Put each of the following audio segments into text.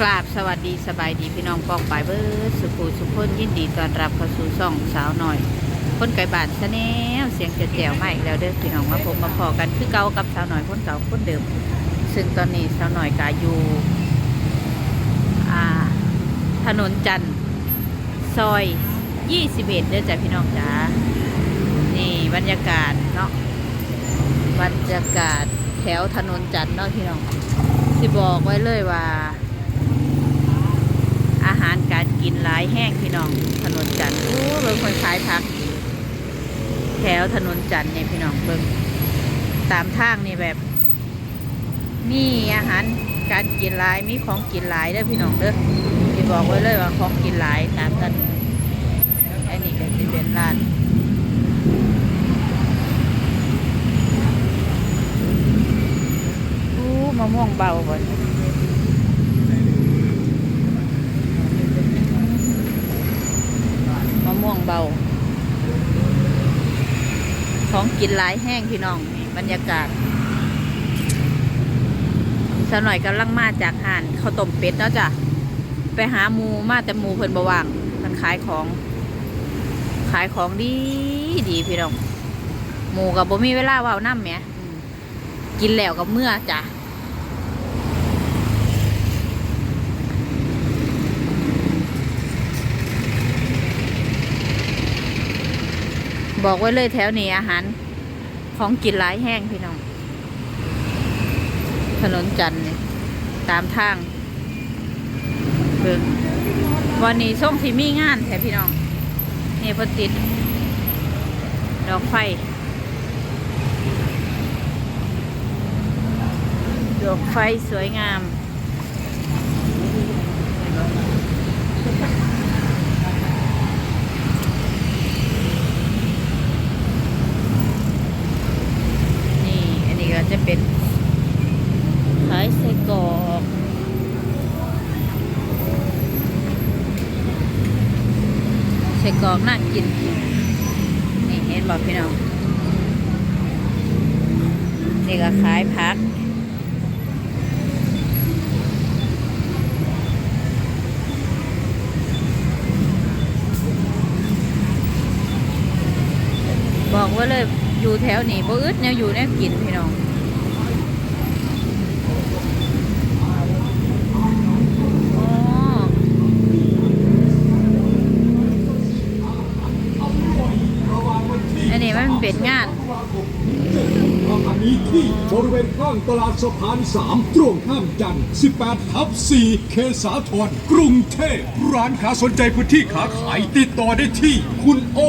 กราบสวัสดีสบายดีพี่น้องปองปายเบิร์ดสุขูสุขคนยินดีต้อนรับเข้าสู่ซ่องสาวหน่อย คนไก่บาทชาแนลเสียงเจ๋วๆมาอีกแล้วเด้อพี่น้องมาพบมาพอกันคือเก่ากับสาวหน่อยคนเก่าคนเดิม ซึ่งตอนนี้สาวหน่อยกาอยู่ถนนจันทร์ซอย21เด้อจ้ะพี่น้องจ๋านี่บรรยากาศเนาะบรรยากาศแถวถนนจันทร์เนาะพี่น้องสิบอกไว้เลยว่าาหารการกินหลายแห้งพี่น้อง ถนนจันทร์โอ้เบิ่งคนขายผัก แถวถนนจันทร์เนี่ยพี่น้องเบิ่งตามทางนี่แบบ มีอาหารการกินหลายมีของกินหลายเด้อพี่น้องเด้อสิบอกไว้เลยว่าของกินหลายตามกันอันนี้ก็จะเป็นร้านอู้มะม่วงเบาบ่เนี่ย มะม่วงเบา ของกินหลายแห้งพี่น้องนี่บรรยากาศสาวหน่อยกำลังมาจากห่านข้าวต้มเป็ดเนาะจ้ะไปหาหมูมาแต่หมูเพิ่นบว่างมันขายของ ขายของดีดีพี่น้องหมูกับบ่มีเวลาว่าน้ำเนี่ยกินแล้วกับเมื่อจ้ะ บอกไว้เลยแถวนี้อาหาร ของกินหลายแห้งพี่น้อง ถนนจันทร์นี่ตามทางเบิ่งวันนี้ส่งที่มีงานแถพี่น้อง นี่เพนติด ดอกไฟ ดอกไฟสวยงาม นี่ อันนี้ก็จะเป็นขายไส้กรอกไส้ กรอกน่ากิน นี่เห็นบอกพี่น้อง นี่ก็ขายผัก บอกว่าเลยอยู่แถวนี้บ่อึดแนวอยู่แนวกินพี่น้อง เป็นงานอันนี้ที่บริเวณข้างตลาดสะพาน3ตรงข้ามจันทร์18ทับ4เคสาธรกรุงเทพร้านค้าสนใจพื้นที่ขาขายติดต่อได้ที่คุณโอ093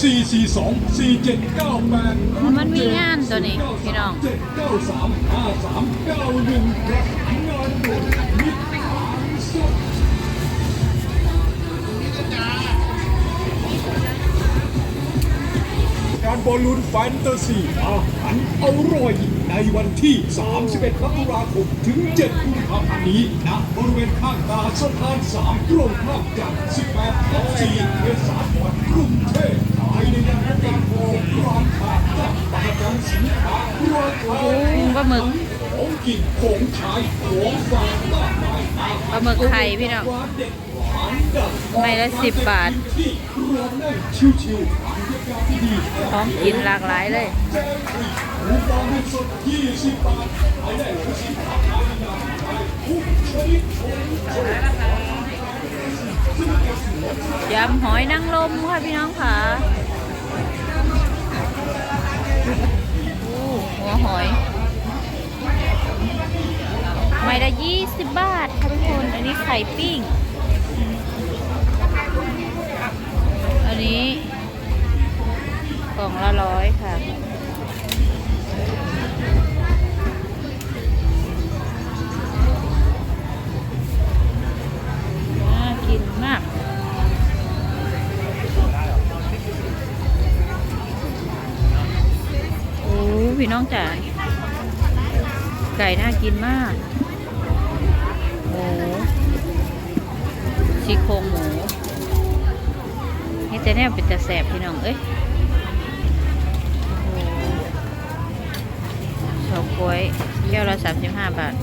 442 4798 มันมีงานตัวนี้พี่น้อง793 5391ครับงานด่วนมิตรทางสด การบอลลูนแฟนตาซีอาหารอร่อย ในวันที่ 31มกราคมถึง 7 กุมภาพันธ์นี้ณบริเวณข้างตลาดสะพาน3ตรงข้ามจันทร์18ทับ4เมษายนกรุงเทพภายในงานประกาศของร้านค้าจัดประจำสินค้าราคากุ้งปลาหมึกของกินของใช้ของฝากมากมายปลาหมึกไข่พี่น้องร้านเด็ดร้านดังไม่ละสิบบาทที่ครัวนั่งชิวๆ บรรยากาศที่ดีของกินหลากหลายเลยยำหอยนางรมค่ะพี่น้องค่ะอู้หัวหอย ไม่ละยี่สิบบาทค่ะทุกคน อันนี้ไข่ปิ้ง อันนี้ ล่องละร้อยค่ะ น่ากินมาก โอ้พี่น้องจ๋า ไก่น่ากินมากหมูซี่โครงหมูนี่แต่เนี่ยเป็นจะแสบพี่น้อง เอ้ย เฉาก๊วยแก้วละสามสิบห้าบาท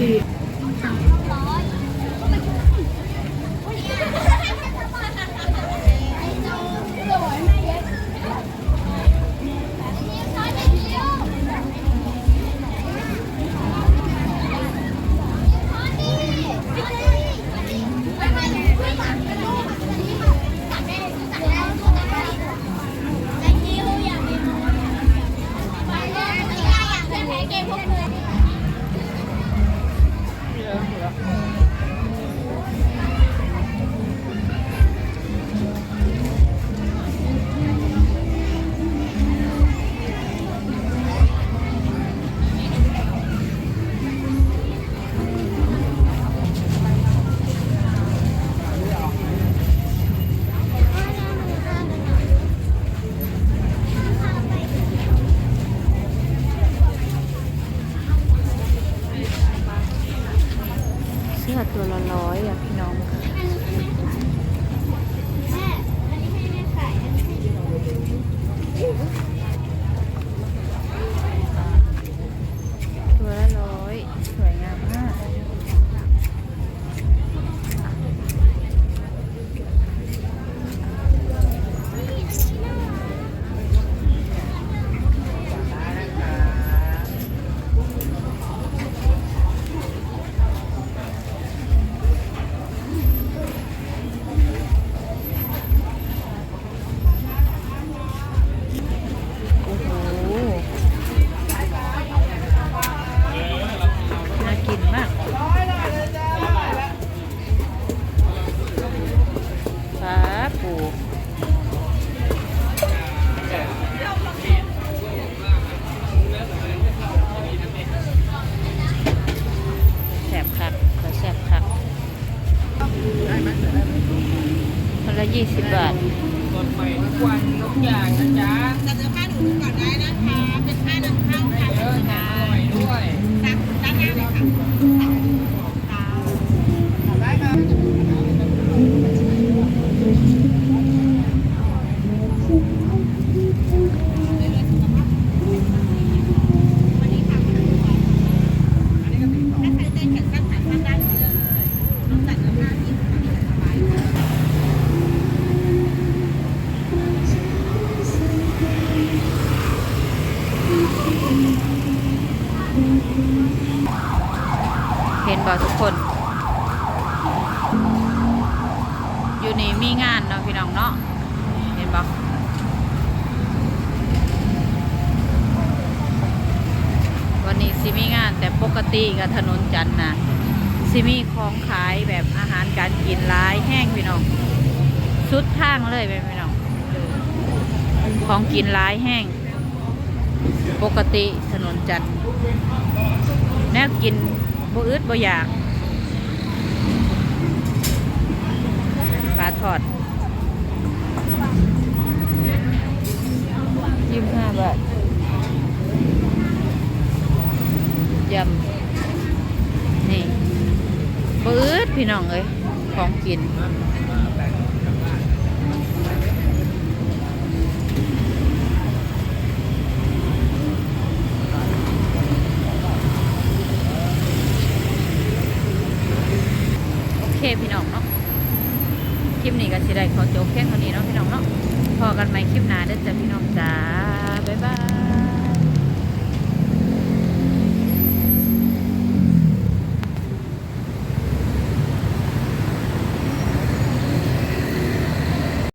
ที่ เสื้อตัวละร้อยอะพี่น้องค่ะ งานเนาะพี่น้องเนาะเห็นบ่วันนี้สิมีงานแต่ปกติกับถนนจันนะสิมีของขายแบบอาหารการกินร้ายแห้งพี่น้องสุดทางเลยพี่น้องของกินร้ายแห้งปกติถนนจันแนวกินบ่อึดบ่อยาก ปลาทอดยี่ห้าบาทยำนี่บ่อึดพี่น้องเอ้ยของกินโอเคพี่น้องเนาะ คลิปนี้ก็สิได้ขอจบเพียงเท่านี้เนาะพี่น้องเนาะพอกันใหม่คลิปหน้าเด้อจ้ะพี่น้องจ้าบ๊ายบาย